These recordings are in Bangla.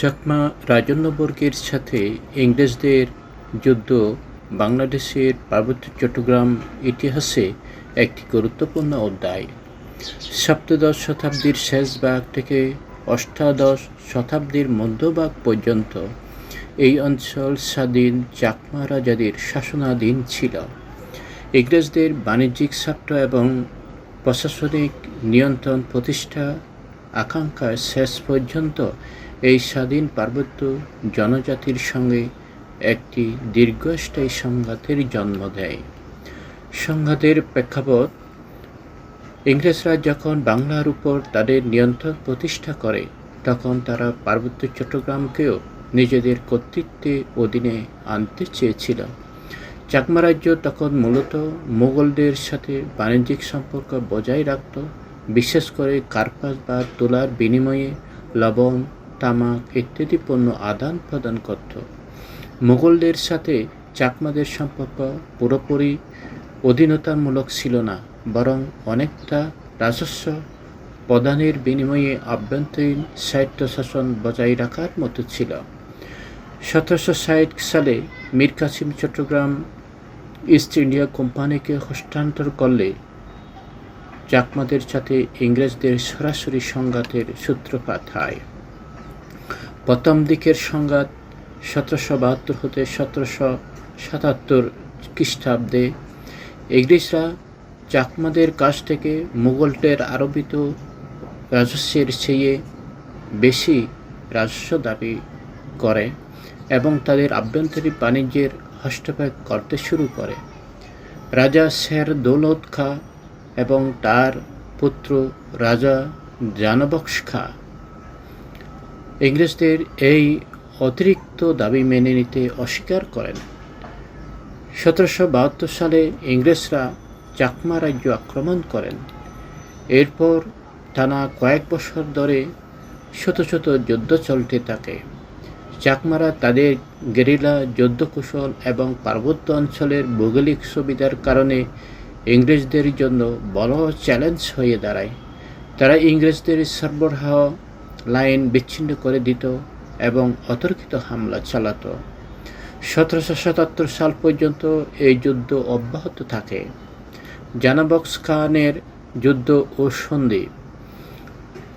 চাকমা রাজন্যবর্গের সাথে ইংরেজদের যুদ্ধ বাংলাদেশের পার্বত্য চট্টগ্রাম ইতিহাসে একটি গুরুত্বপূর্ণ অধ্যায়। সপ্তদশ শতাব্দীর শেষ ভাগ থেকে অষ্টাদশ শতাব্দীর মধ্যভাগ পর্যন্ত এই অঞ্চল স্বাধীন চাকমা রাজাদের শাসনাধীন ছিল। ইংরেজদের বাণিজ্যিক স্বার্থ এবং প্রশাসনিক নিয়ন্ত্রণ প্রতিষ্ঠা আকাঙ্ক্ষার শেষ পর্যন্ত এই স্বাধীন পার্বত্য জনজাতির সঙ্গে একটি দীর্ঘস্থায়ী সংঘাতের জন্ম দেয়। সংঘাতের প্রেক্ষাপট, ইংরেজরা যখন বাংলার উপর তাদের নিয়ন্ত্রণ প্রতিষ্ঠা করে, তখন তারা পার্বত্য চট্টগ্রামকেও নিজেদের কর্তৃত্বে অধীনে আনতে চেয়েছিল। চাকমা রাজ্য তখন মূলত মোগলদের সাথে বাণিজ্যিক সম্পর্ক বজায় রাখত, বিশেষ করে কার্পাস বা তুলার বিনিময়ে লবণ তামাক, ইত্যাদি পণ্য আদান প্রদান করত। মোগলদের সাথে চাকমাদের সম্পর্ক পুরোপুরি অধীনতামূলক ছিল না, বরং অনেকটা রাজস্ব প্রদানের বিনিময়ে আভ্যন্তরীণ স্বায়ত্তশাসন বজায় রাখার মতো ছিল। সতেরোশো ষাট সালে মীর কাসিম চট্টগ্রাম ইস্ট ইন্ডিয়া কোম্পানিকে হস্তান্তর করলে চাকমাদের সাথে ইংরেজদের সরাসরি সংঘাতের সূত্রপাত হয়। প্রথম দিকের সংঘাত সতেরোশো বাহাত্তর হতে সতেরোশো সাতাত্তর খ্রিস্টাব্দে। ইংরেজরা চাকমাদের কাছ থেকে মুঘলদের আরোপিত রাজস্বের চেয়ে বেশি রাজস্ব দাবি করে এবং তাদের আভ্যন্তরীণ বাণিজ্যের হস্তক্ষেপ করতে শুরু করে। রাজা শের দৌলত খা এবং তার পুত্র রাজা জানবক্স খা ইংরেজদের এই অতিরিক্ত দাবি মেনে নিতে অস্বীকার করেন। সতেরোশো বাহাত্তর সালে ইংরেজরা চাকমা রাজ্য আক্রমণ করেন। এরপর টানা কয়েক বছর ধরে শত শত যুদ্ধ চলতে থাকে। চাকমারা তাদের গেরিলা যুদ্ধকৌশল এবং পার্বত্য অঞ্চলের ভৌগোলিক সুবিধার কারণে ইংরেজদের জন্য বড় চ্যালেঞ্জ হয়ে দাঁড়ায়। তারা ইংরেজদের সরবরাহ লাইন বিচ্ছিন্ন করে দিত এবং অতর্কিত হামলা চালাত। সতেরোশো সাতাত্তর সাল পর্যন্ত এই যুদ্ধ অব্যাহত থাকে। জানাবক্স খানের যুদ্ধ ও সন্ধি।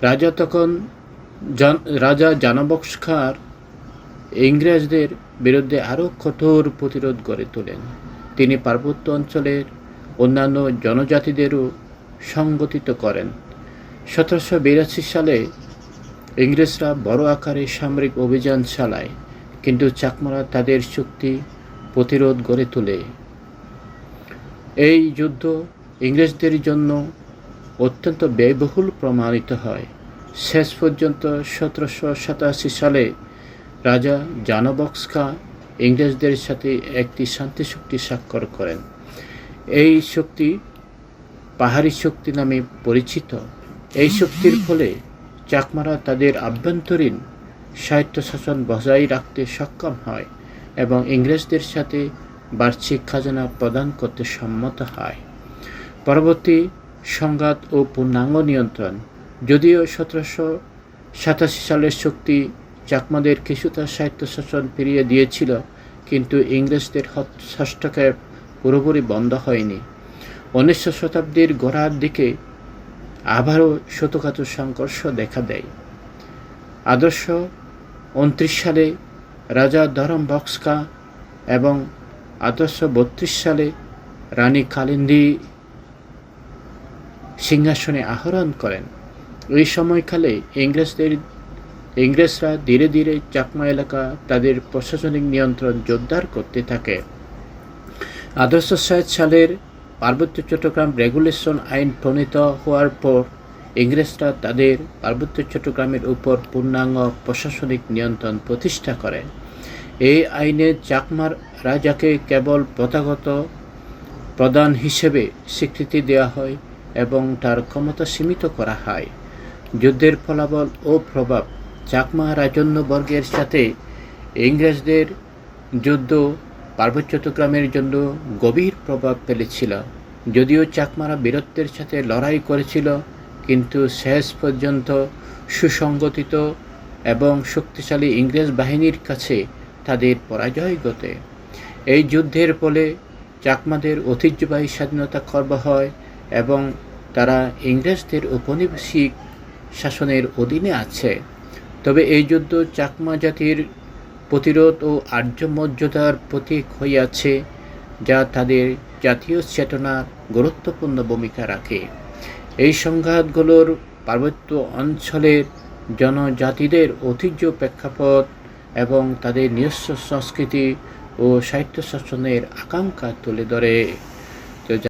রাজা তখন রাজা জানাবক্স খার ইংরেজদের বিরুদ্ধে আরও কঠোর প্রতিরোধ গড়ে তোলেন। তিনি পার্বত্য অঞ্চলের অন্যান্য জনজাতিদেরও সংগঠিত করেন। সতেরোশো বিরাশি সালে ইংরেজরা বড় আকারে সামরিক অভিযান চালায়, কিন্তু চাকমারা তাদের শক্তি প্রতিরোধ গড়ে তোলে। এই যুদ্ধ ইংরেজদের জন্য অত্যন্ত ব্যয়বহুল প্রমাণিত হয়। শেষ পর্যন্ত সতেরোশো সাতাশি সালে রাজা জানবক্স খা ইংরেজদের সাথে একটি শান্তি চুক্তি স্বাক্ষর করেন। এই শক্তি পাহাড়ি শক্তি নামে পরিচিত। এই শক্তির ফলে চাকমারা তাদের আভ্যন্তরীণ স্বায়ত্তশাসন বজায় রাখতে সক্ষম হয় এবং ইংরেজদের সাথে বার্ষিক খাজনা প্রদান করতে সম্মত হয়। পরবর্তী সংঘাত ও পূর্ণাঙ্গ নিয়ন্ত্রণ। যদিও সতেরোশো সাতাশি সালের শক্তি চাকমাদের কিছুটা স্বায়ত্তশাসন ফিরিয়ে দিয়েছিল, কিন্তু ইংরেজদের হস্তক্ষেপ পুরোপুরি বন্ধ হয়নি। উনিশশো শতাব্দীর গোড়ার দিকে আবারও শতকাত সংঘর্ষ দেখা দেয়। আদর্শ উনত্রিশ সালে রাজা ধরম বক্সকা এবং আদর্শো বত্রিশ সালে রানী কালিন্দী সিংহাসনে আহরণ করেন। ওই সময়কালে ইংরেজদের, ইংরেজরা ধীরে ধীরে চাকমা এলাকা তাদের প্রশাসনিক নিয়ন্ত্রণ জোরদার করতে থাকে। আদর্শ ষাট সালের পার্বত্য চট্টগ্রাম রেগুলেশন আইন প্রণীত হওয়ার পর ইংরেজরা তাদের পার্বত্য চট্টগ্রামের উপর পূর্ণাঙ্গ প্রশাসনিক নিয়ন্ত্রণ প্রতিষ্ঠা করে। এই আইনে চাকমার রাজাকে কেবল প্রথাগত প্রদান হিসেবে স্বীকৃতি দেওয়া হয় এবং তার ক্ষমতা সীমিত করা হয়। যুদ্ধের ফলাফল ও প্রভাব চাকমা রাজন্যবর্গের সাথে ইংরেজদের যুদ্ধ পার্বত্য চট্টগ্রামের জন্য গভীর প্রভাব ফেলেছিল। যদিও চাকমারা বীরত্বের সাথে লড়াই করেছিল, কিন্তু শেষ পর্যন্ত সুসংগঠিত এবং শক্তিশালী ইংরেজ বাহিনীর কাছে তাদের পরাজয় ঘটে। এই যুদ্ধের ফলে চাকমাদের ঐতিহ্যবাহী স্বাধীনতা খর্ব হয় এবং তারা ইংরেজদের ঔপনিবেশিক শাসনের অধীনে আছে। তবে এই যুদ্ধ চাকমা জাতির প্রতিরোধ ও আর্যমর্যাদার প্রতীক হইয়াছে, যা তাদের জাতীয় চেতনার গুরুত্বপূর্ণ ভূমিকা রাখে। এই সংঘাতগুলোর পার্বত্য অঞ্চলের জনজাতিদের ঐতিহ্য প্রেক্ষাপট এবং তাদের নিজস্ব সংস্কৃতি ও সাহিত্য শাসনের আকাঙ্ক্ষা তুলে ধরে।